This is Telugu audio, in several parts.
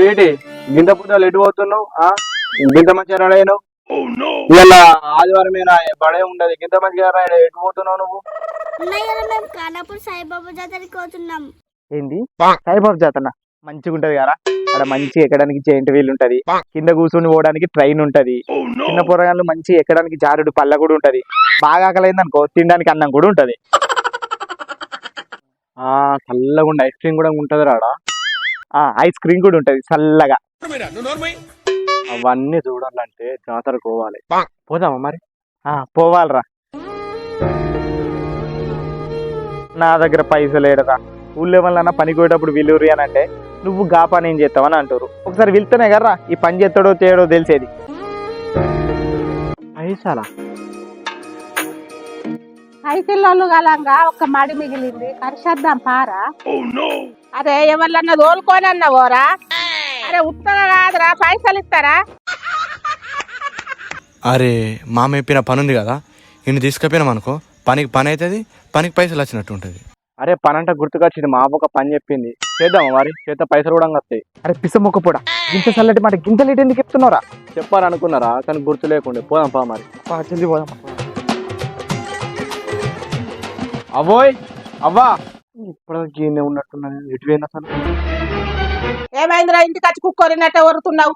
స్వీటీ గింత పుట్టాలు ఎటు పోతున్నావు? ఆ? గింత మంచిగా రెడీ ఇలా ఆదివారమేనా బడే ఉండదు. గింత మంచిగా రెడీ ఎటు పోతున్నావు నువ్వు? మేము కానాపూర్ సాయిబాబా జాతరకి పోతున్నాం. ఏంది? సాయిబాబు జాతర? మంచిగా ఉంటది కదా? అక్కడ మంచి ఎక్కడానికి జైంట్ వీల్ ఉంటది. కింద కూర్చొని పోవడానికి ట్రైన్ ఉంటది. చిన్న పొరగాళ్ళు మంచి ఎక్కడానికి జారుడు పళ్ళ కూడా ఉంటది. బాగా ఆకలైంది అనుకో తినడానికి అన్నం కూడా ఉంటది. ఆ చల్లగా ఉండి ఐస్ క్రీమ్ కూడా ఉంటది రాడా? ఐస్ క్రీమ్ కూడా ఉంటది చల్లగా. అవన్నీ చూడాలంటే జాతరకు పోవాలి. పోదామా మరి? ఆ పోవాలరా. నా దగ్గర పైసలు ఏడరా ఊళ్ళో వల్ల పనికి పోయేటప్పుడు విలువరి అని అంటే నువ్వు గా పని ఏం చేస్తావని అంటారు. ఒకసారి వెళ్తేనే కదరా ఈ పని చేస్తాడో చేయడో తెలిసేది. పైసలా? ఐకిల్లోళ్ళు గలంగా ఒక మడి మిగిలింది. కరిచేద్దాం పారా. అరే ఎవరినన్నా తోలుకొని అన్నవోరా అరే ఉత్తగా కాదురా పైసలు ఇస్తారా? అరే మామ చెప్పిన పని ఉంది కదా. ఇన్ని తీసుకుపోయినాం అనుకో. పనికి పని అవుతుంది పనికి పైసలు వచ్చినట్టు ఉంటుంది. అరే పని అంటే గుర్తుకొచ్చింది. మా ఒక పని చెప్పింది. చేద్దామా మరి? చేత పైసలు కూడా వస్తాయి. అరే పిసమొక్క పొడ గింత చల్లటి మాట గింత లేట్ ఎందుకు చెప్తున్నారా చెప్పాలనుకున్నారా కానీ గుర్తు లేకుండే. పోదాం పా మరి. జల్దీ పోదాం. అవ్వోయ్ అవ్వా. ఇప్పుడు గీనే ఉన్నట్టున్నది ఎటు పోయింది అసలు ఏమైందిరా? ఇంటికి వచ్చి కుక్కోరినట్టే వరుతున్నావు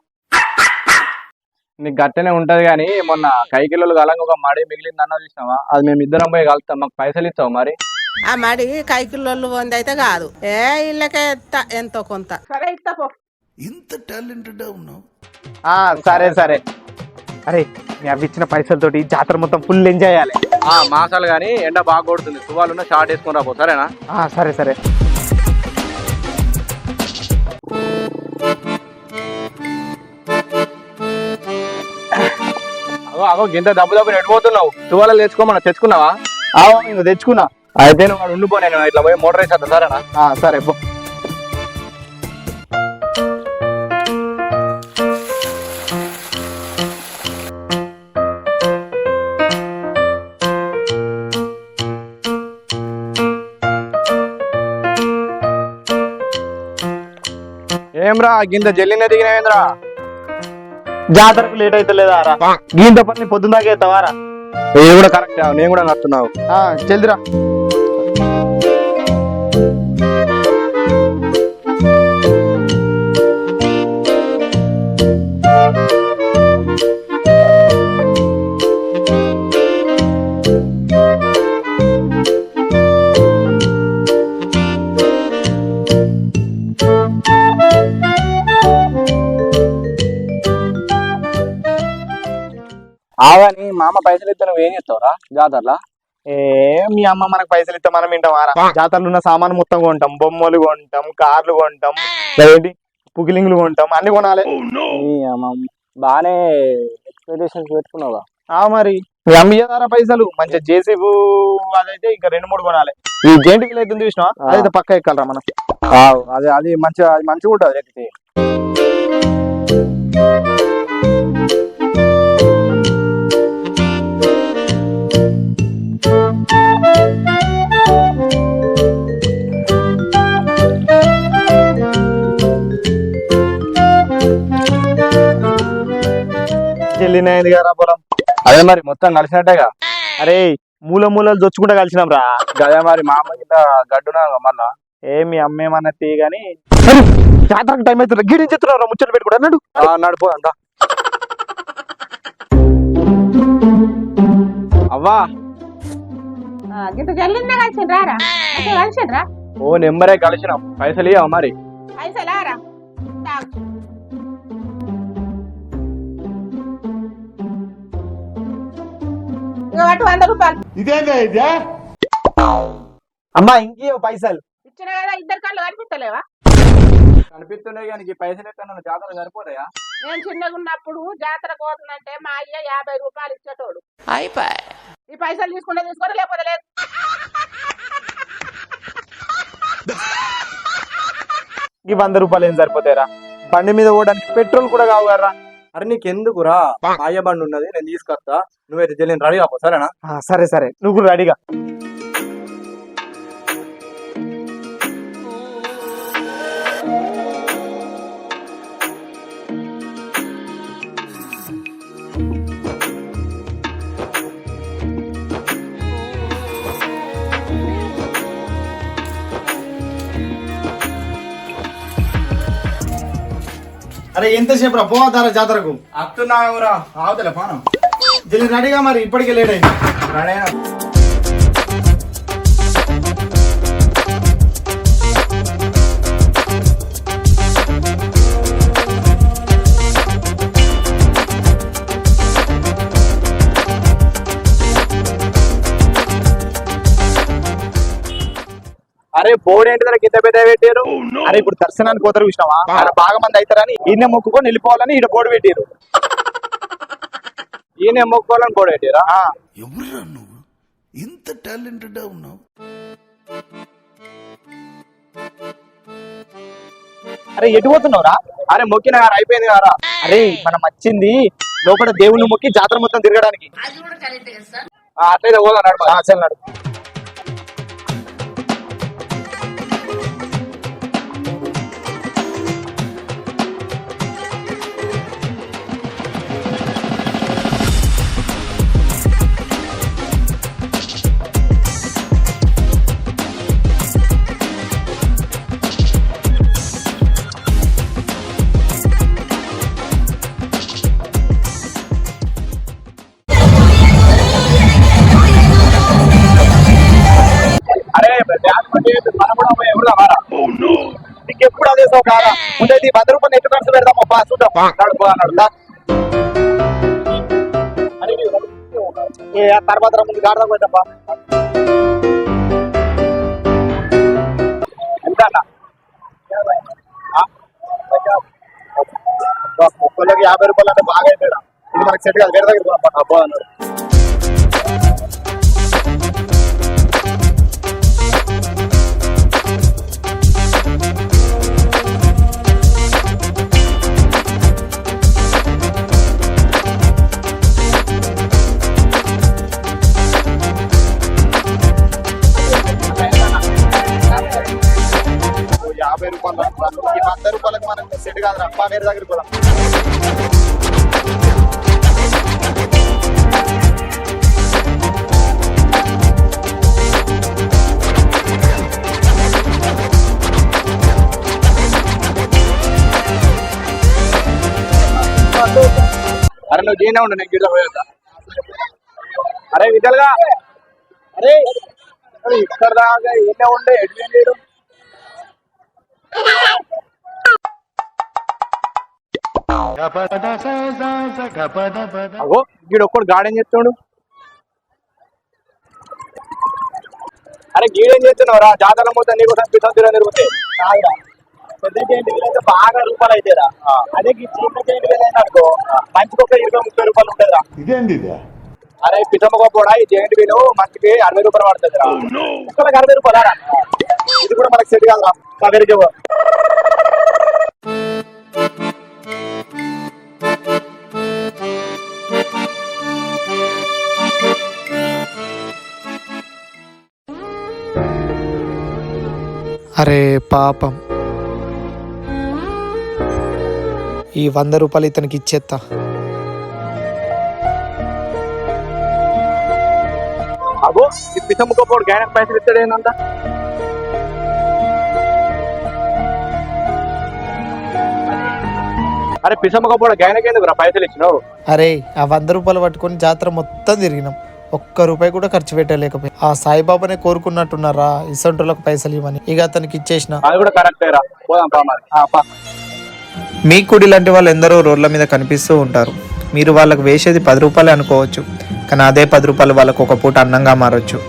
నీకు గట్టనే ఉంటది కానీ మొన్న కైకిలోలు కలంగా ఒక మడి మిగిలింది అన్న చూసినావా? అది మేము ఇద్దరం పోయి కలుస్తాం మాకు పైసలు ఇస్తావు మరి? ఆ మడి కైకిల్లోళ్ళు పొంది అయితే కాదు. ఏ ఇళ్ళకే ఎత్తా ఎంతో కొంత. సరే ఇస్తా పో. ఆ సరే సరే. అరే మీ అవి ఇచ్చిన పైసలతోటి జాతర మొత్తం ఫుల్ ఎంజాయ్ చేయాలి. మాసాలు కానీ ఎండ బాగా కొడుతుంది. తువాలున్న షార్ట్ వేసుకొని రాబో సరేనా? సరే సరే. అగో అగో గింత దబ్బు దబ్బు ఎడిపోతున్నావు తువాలు తెచ్చుకోమన్నా తెచ్చుకున్నావా? ఇంక తెచ్చుకున్నా. అయితే నువ్వు ఉండిపో నేను ఇట్లా పోయి మోటార్ వేసేస్తా సరేనా? సరే పో. ఏమ్రా? గింత జల్లిన దిగినవేంద్రా జాతరకు లేట్ అయితే లేదా రా? గీంత పని పొద్దున్న దాకా ఎత్తావారా ఇది కూడా కరెక్ట్ నేను కూడా నచ్చున్నావు జల్దిరా ఆగాని మామ పైసలు ఇస్తే నువ్వు ఏం చేస్తావురా? జాతరలా? ఏ మీ అమ్మ మనకు పైసలు ఇస్తే మనం వింటామారా జాతరలో ఉన్న సామాన్ మొత్తం కొంటాం బొమ్మలు కొంటాం కార్లు కొంటాం ఏంటి? పుకిలింగ్లు కొంటాం అన్ని కొనాలి. ఈ అమ్మ బాగానే ఎక్స్పెక్టేషన్స్ పెట్టుకున్నావా ఆ మరి మీ అమ్మ ఇయ్యదారా పైసలు? మంచిగా జేసీబు అదైతే ఇంకా రెండు మూడు కొనాలి. ఈ జెంట్ వీల్ అయితే చూసినా అదైతే పక్క ఎక్కాలరా మనం అది అది మంచిగా అది మంచిగా ఉంటుంది ఎక్కితే చెల్లినైంది కదా పొలం. అదే మరి మొత్తం కలిసినట్టేగా. అరే మూల మూలలు దొచ్చుకుంటా కలిసినాం రా. గదే మరి మా అమ్మ గిట్ట గడ్డునా మళ్ళా? ఏ మీ అమ్మేమన్నట్టు గాని. జాతరకు టైం అయితే గిడి చెప్తున్నారు ముచ్చట పెట్టుకుంటా. అన్నాడు నడుపు అంతా అవ్వా. జల్లిందే రా. ఓ నెంబరే కలిసినాం. పైసలు ఇవ్వ మరి? వాటి వంద రూపాయలు. అమ్మా ఇంకే పైసలు. ఇచ్చిన కదా ఇద్దరు కళ్ళు కనిపిస్తలేవా? కనిపిస్తున్నాయి కానీ ఈ పైసలు ఎక్కడ జాతర సరిపోతాయా? నేను చిన్నగా ఉన్నప్పుడు జాతర పోతుందంటే మా అయ్య యాభై రూపాయలు ఇచ్చేటోడు. ఈ పైసలు తీసుకుంటే తీసుకొని లేకపోతే లేదు. ఈ వంద రూపాయలు ఏం సరిపోతాయిరా? బండి మీద పోవడానికి పెట్రోల్ కూడా కావు కదా అరే నీకెందుకురా? ఆయ బండి ఉన్నది నేను తీసుకొస్తా. నువ్వైతే జల్లి రెడీ కాపో సరేనా? సరే సరే. నువ్వు రెడీగా. అరే ఎంతసేపు రా? పోతారా జాతరకు? వస్తున్నావురా ఆవుతలే పానం. జల్లి రెడీగా మరి ఇప్పటికే లేట్ అయింది. రెడీనా అరే బోర్డు ఏంటి కింద పెద్ద పెట్టారు? అరే ఇప్పుడు దర్శనానికి పోతారు చూసినావా అక్కడ బాగా మంది అవుతారని ఈయన మొక్కుకొని వెళ్ళిపోవాలని ఈడ బోర్డు పెట్టారు. ఈయన మొక్కోవాలని బోర్డు పెట్టారా? ఎవరురా నువ్వు? ఇంత టాలెంటెడ్ ఉన్నావు. అరే ఎటు పోతున్నావురా? అరే మొక్కిన గారు అయిపోయింది కదా అరే మనం వచ్చింది లోపల దేవుని మొక్కి జాతర మొత్తం తిరగడానికి. అట్లయితే పోదాం నడమ ఆ, చల్ నడు సో కాదా ఈ వంద రూపాయలు ఎట్టు ఖర్చు పెడదాం అబ్బా చూద్దాం. నడు పోదాం నడు దా. ఏ ఆ తర్వాత ముందు గాడదా పోయినప్పా ఎంత ఒక్కళ్ళకి యాభై రూపాయలు అంటే బాగా అవుతాడా ఇది మనకి సెట్ కాదు వేరే దగ్గర అబ్బా అన్నాడు. సెట్ కాదురా. అబ్బా వేరే దగ్గర పోదాం. అరే నువ్వు దీనే ఉండు నేను గిట్ల పోయేస్తా. అరే విఠల్గా. అరే ఇక్కడ దాకా ఏనే ఉండే ఎడ్లే లేడు అగో గీడు ఒక్కడు గార్డెన్ చేస్తాడు? అరే గీడేం చేస్తున్నావు రా జాతర మొత్తం పితం తిరగ తిరుగుతాయి. పెద్ద జయంతి అయితే బాగా రూపాయలు అవుతాయిరా అదే ఈ చిన్న అనుకో మంచికి ఒక ఇరవై ముప్పై రూపాయలు ఉంటుందిరా. అరే పితమ్మ కూడా ఈ జయంతి బిల్లు మంచికి అరవై రూపాయలు పడుతుంది రా ఒక్కళ్ళకి అరవై రూపాయలు ఇది కూడా మనకి సెట్ కాదురా. కావేరి జవ అరే పాపం. ఈ వంద రూపాయలు ఇతనికి ఇచ్చేత్తా. అగో ఈ పితమ్మ గొప్పడు గాయన పైసలు ఇస్తాడు అరే పిసమ్మ గొప్పడు గాయనకి ఎందుకు రా పైసలు ఇచ్చినావు. అరే ఆ వంద రూపాయలు పట్టుకొని జాతర మొత్తం తిరిగినాం. ఒక్క రూపాయి కూడా ఖర్చు పెట్టలేకపోయి ఆ సాయిబాబానే కోరుకున్నట్టున్నారా? ఇసంటులకు పైసలు ఇవ్వని ఇక అతనికి ఇచ్చేసిన. అది కూడా కరెక్టే రా. పోదాం పా మరి. ఆ, పా. మీ కుడి లాంటి వాళ్ళు ఎందరో రోడ్ల మీద కనిపిస్తూ ఉంటారు. మీరు వాళ్ళకు వేసేది పది రూపాయలే అనుకోవచ్చు. కానీ అదే పది రూపాయలు వాళ్ళకు ఒక పూట అన్నంగా మారొచ్చు.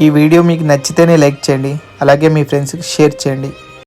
ఈ వీడియో మీకు నచ్చితేనే లైక్ చేయండి. అలాగే మీ ఫ్రెండ్స్కి షేర్ చేయండి.